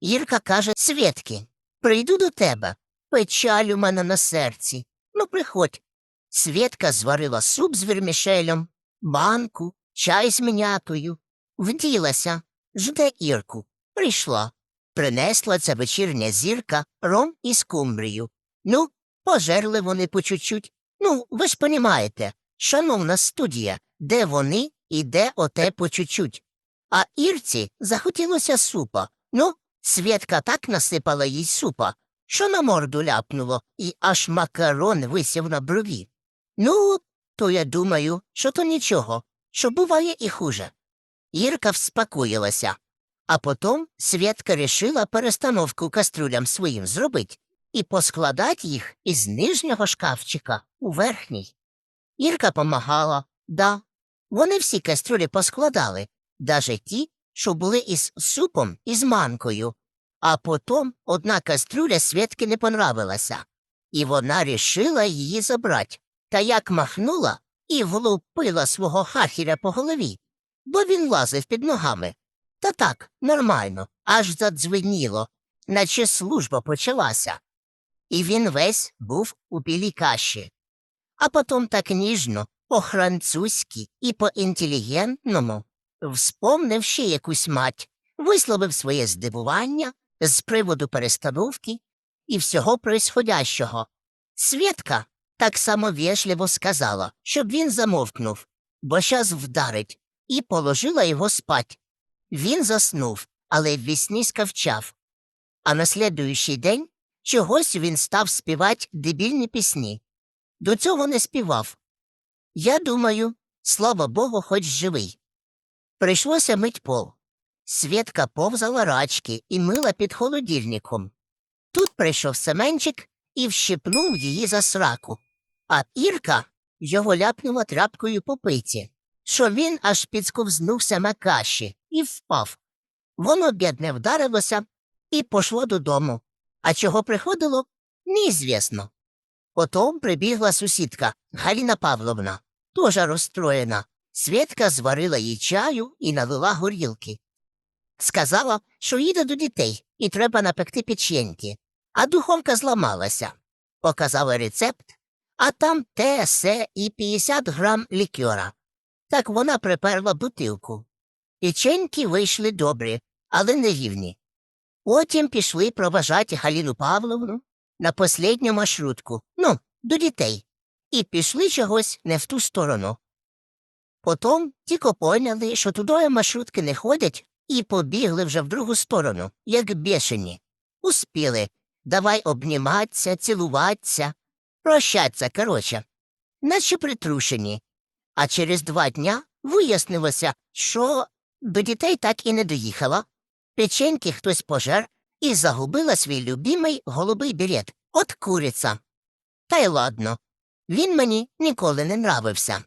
Ірка каже Свєтки, прийду до тебе. Печаль у мене на серці. Ну, приходь. Свєтка зварила суп з вермішелем, банку, чай з мінякою. Вділася, жде Ірку. Прийшла. Принесла ця вечірня зірка ром і скумбрію. Ну, пожерли вони по чуть-чуть. Ну, ви ж понімаєте, шановна студія, де вони і де оте по чуть-чуть. А Ірці захотілося супа. Ну, Свєтка так насипала їй супа, що на морду ляпнуло, і аж макарон висів на брові. Ну, то я думаю, що то нічого, що буває і хуже. Ірка вспокоїлася, а потім Свєтка рішила перестановку каструлям своїм зробить і поскладать їх із нижнього шкафчика у верхній. Ірка помагала, да. Вони всі каструлі поскладали, даже ті, що були із супом і з манкою. А потім одна каструля Свєтки не понравилася, і вона рішила її забрати. Та як махнула і влупила свого хахіря по голові, бо він лазив під ногами. Та так, нормально, аж задзвеніло, наче служба почалася. І він весь був у білій каші. А потім так ніжно, по-французьки і по-інтелігентному вспомнив ще якусь мать, висловив своє здивування з приводу перестановки і всього происходящого. Свєтка так само вежливо сказала, щоб він замовкнув, бо щас вдарить, і положила його спать. Він заснув, але ввісні скавчав. А на слідуючий день чогось він став співати дебільні пісні. До цього не співав. Я думаю, слава Богу, хоч живий. Прийшлося мить пол. Свєтка повзала рачки і мила під холодильником. Тут прийшов Семенчик і вщипнув її за сраку, а Ірка його ляпнула тряпкою по пиці, що він аж підсковзнувся на каші і впав. Воно, бідне, вдарилося і пошло додому. А чого приходило, неізвісно. Потім прибігла сусідка Галіна Павловна, тоже розстроєна. Свєтка зварила їй чаю і налила горілки. Сказала, що їде до дітей і треба напекти печеньки, а духовка зламалася. Показала рецепт, а там те, се і 50 грам лікьора. Так вона приперла бутилку. Печеньки вийшли добрі, але не рівні. Потім пішли проважати Галіну Павловну на послідню маршрутку, ну, до дітей, і пішли чогось не в ту сторону. Потім тільки поняли, що туди маршрутки не ходять, і побігли вже в другу сторону, як бешені. Успіли. Давай обніматися, цілуватися, прощаться, короче. Наче притрушені. А через два дня вияснилося, що до дітей так і не доїхала. Печеньки хтось пожер і загубила свій любимий голубий берет. От куриця. Та й ладно. Він мені ніколи не нравився.